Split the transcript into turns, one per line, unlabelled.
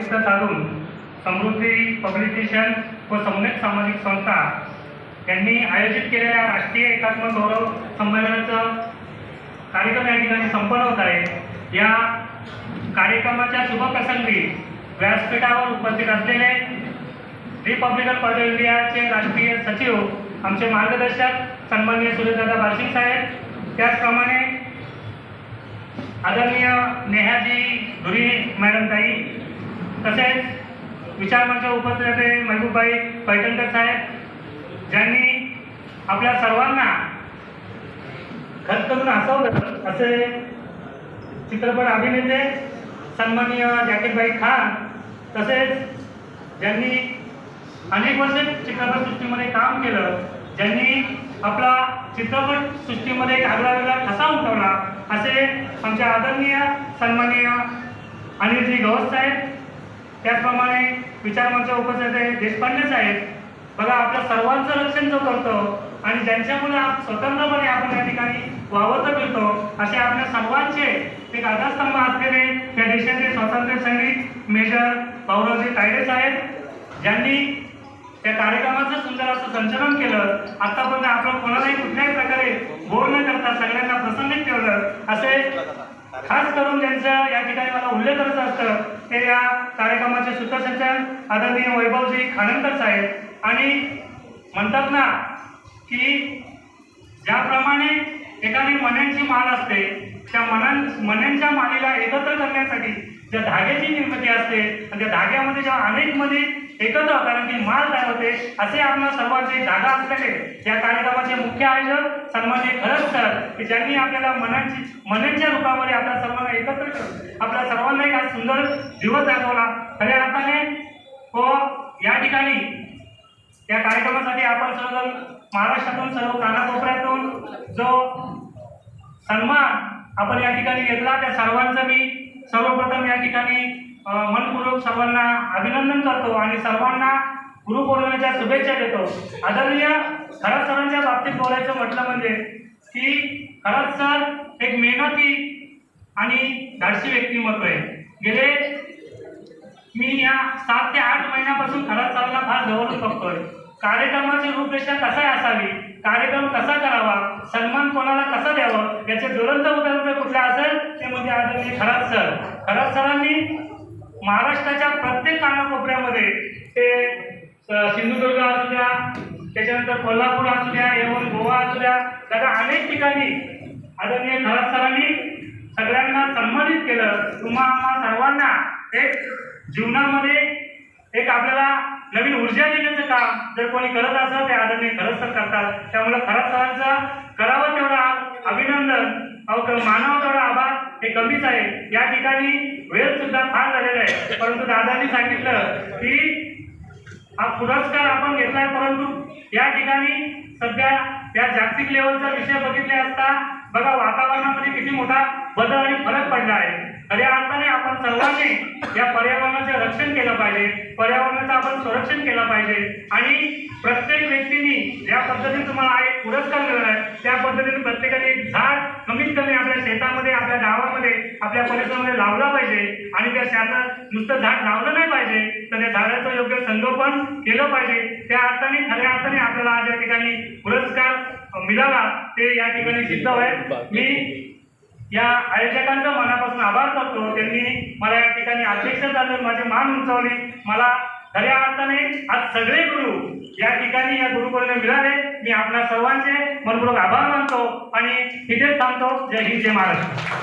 तिथं साधून समृद्धी पब्लिकेशन व सम्यक सामाजिक संस्था यांनी आयोजित केलेल्या राष्ट्रीय एकात्म गौरव संमेलनाचं कार्यक्रम या ठिकाणी संपन्न होत आहे. या कार्यक्रमाच्या शुभप्रसंगी व्यासपीठावर उपस्थित असलेले रिपब्लिकन पार्टी ऑफ इंडियाचे राष्ट्रीय सचिव आमचे मार्गदर्शक सन्माननीय सुरेशदादा बार्शिंग साहेब त्याचप्रमाणे आदरणीय नेहाजी धुरी मॅडम ताई तसेच विचारमंच उपस्थित महबूबाई पैठणकर साहेब ज्यांनी आपल्या सर्वांना खत करून हसवलं असे चित्रपट अभिनेते सन्माननीय जाकीरबाई खान तसेच ज्यांनी अनेक वर्ष चित्रपटसृष्टीमध्ये काम केलं ज्यांनी आपला चित्रपट सृष्टीमध्ये एक आगळा वेगळा ठसा उठवला असे आमचे आदरणीय सन्माननीय अनिलजी गवस साहेब त्याचप्रमाणे विचारमंच उपस्थित देशपांडेच आहेत. बघा आपल्या सर्वांचं रक्षण जो करतो आणि ज्यांच्यामुळे स्वतंत्रपणे आपण या ठिकाणी वावरत मिळतो असे आपल्या सर्वांचे एक आधारस्तंभ असलेले या देशाचे स्वातंत्र्य सैनिक मेजर भाऊरावजी कायदेच आहेत ज्यांनी त्या कार्यक्रमाचं सुंदर असं संचलन केलं. आतापर्यंत आपण कोणालाही कुठल्याही प्रकारे बोर न करता सगळ्यांना प्रसन्नित ठेवलं. असे खास करून ज्यांचं या ठिकाणी मला उल्लेख करायचं असतं ते या कार्यक्रमाचे सूत्रसंचालन आदरणीय वैभवजी खानंकर साहेब. आणि म्हणतात ना की ज्याप्रमाणे एखादी मण्यांची माळ असते त्या मनां मण्यांच्या माळीला एकत्र करण्यासाठी ज्या धाग्याची निर्मिती असते आणि त्या धाग्यामध्ये जेव्हा अनेकमध्ये एकत्र कारण की माळ तयार होते असे आपल्या सर्वांचे धागा असलेले या कार्यक्रमाचे मुख्य आयोजक सन्मान्य खरंच सर की ज्यांनी आपल्याला मनाची मनाच्या रूपामध्ये आपल्या सर्वांना एकत्र करून आपल्या सर्वांना एक सुंदर दिवस दाखवला. खऱ्या अर्थाने व या ठिकाणी या कार्यक्रमासाठी आपण सर्वजण महाराष्ट्रातून सर्व कानाकोपऱ्यातून जो सन्मान आपण या ठिकाणी घेतला त्या सर्वांचं मी सर्वप्रथम या ठिकाणी मनपूर्वक सर्वांना अभिनंदन करतो आणि सर्वांना गुरुपौर्णिमेच्या शुभेच्छा देतो. आदरणीय खरात सरांच्या बाबतीत बोलायचं म्हटलं म्हणजे की खरात सर एक मेहनती आणि धाडसी व्यक्तिमत्व आहे. गेले मी या सात ते आठ महिन्यापासून खरात सरांना फार जवळून बघतोय. कार्यक्रमाची रूपरेषा कसा असावी? कार्यक्रम कसा करावा? सन्मान कोणाला कसा द्यावं? याचे ज्वलंत उदाहरण जर कुठलं असेल? ते म्हणजे आदरणीय खरात सर. खरात सरांनी महाराष्ट्राच्या प्रत्येक कानाकोपऱ्यामध्ये ते सिंधुदुर्ग असू द्या त्याच्यानंतर कोल्हापूर असू द्या एवढं गोवा असू द्या त्याच्या अनेक ठिकाणी आदरणीय खराब सरांनी सगळ्यांना सन्मानित केलं. तुम्हा आम्हा सर्वांना एक जीवनामध्ये एक आपल्याला नवीन ऊर्जा देण्याचं काम जर कोणी करत असं ते आदरणीय खरंच सर करतात. त्यामुळे खरंच सरांचा करावं तेवढा अभिनंदन. अहो क- मानावं तेवढा आभार. हे कमीच आहे. या ठिकाणी वेळ सुद्धा फार झालेला आहे. परंतु दादांनी सांगितलं की हा पुरस्कार आपण घेतलाय परंतु या ठिकाणी सध्या या जागतिक लेवलचा विषय बघितले असता बघा वातावरणामध्ये किती मोठा बदल आणि फरक पडला आहे. खऱ्या अर्थाने आपण सर्वांनी या पर्यावरणाचे रक्षण केलं पाहिजे. पर्यावरणाचं आपण संरक्षण केलं पाहिजे. आणि प्रत्येक व्यक्तीने ज्या पद्धतीने तुम्हाला एक पुरस्कार मिळणार आहे त्या पद्धतीने प्रत्येकाने एक झाड कमीत कमी आपल्या शेतामध्ये आपल्या गावामध्ये आपल्या परिसरामध्ये लावला पाहिजे आणि त्या शेतात नुसतं झाड लावलं नाही पाहिजे तर त्या झाडाचं योग्य संगोपन केलं पाहिजे. त्या अर्थाने खऱ्या अर्थाने आपल्याला आज या ठिकाणी पुरस्कार मिळाला. ते या ठिकाणी सिद्ध आहे मी या आयोजकांचा मनापासून आभार करतो. त्यांनी मला या ठिकाणी अध्यक्ष चालून माझी मान उंचावली. मला खऱ्या अर्थाने आज सगळे गुरु या ठिकाणी या गुरुकुलने मिळाले. मी आपल्या सर्वांचे मनपूर्वक आभार मानतो आणि इथेच थांबतो. जय हिंद जय महाराष्ट्र.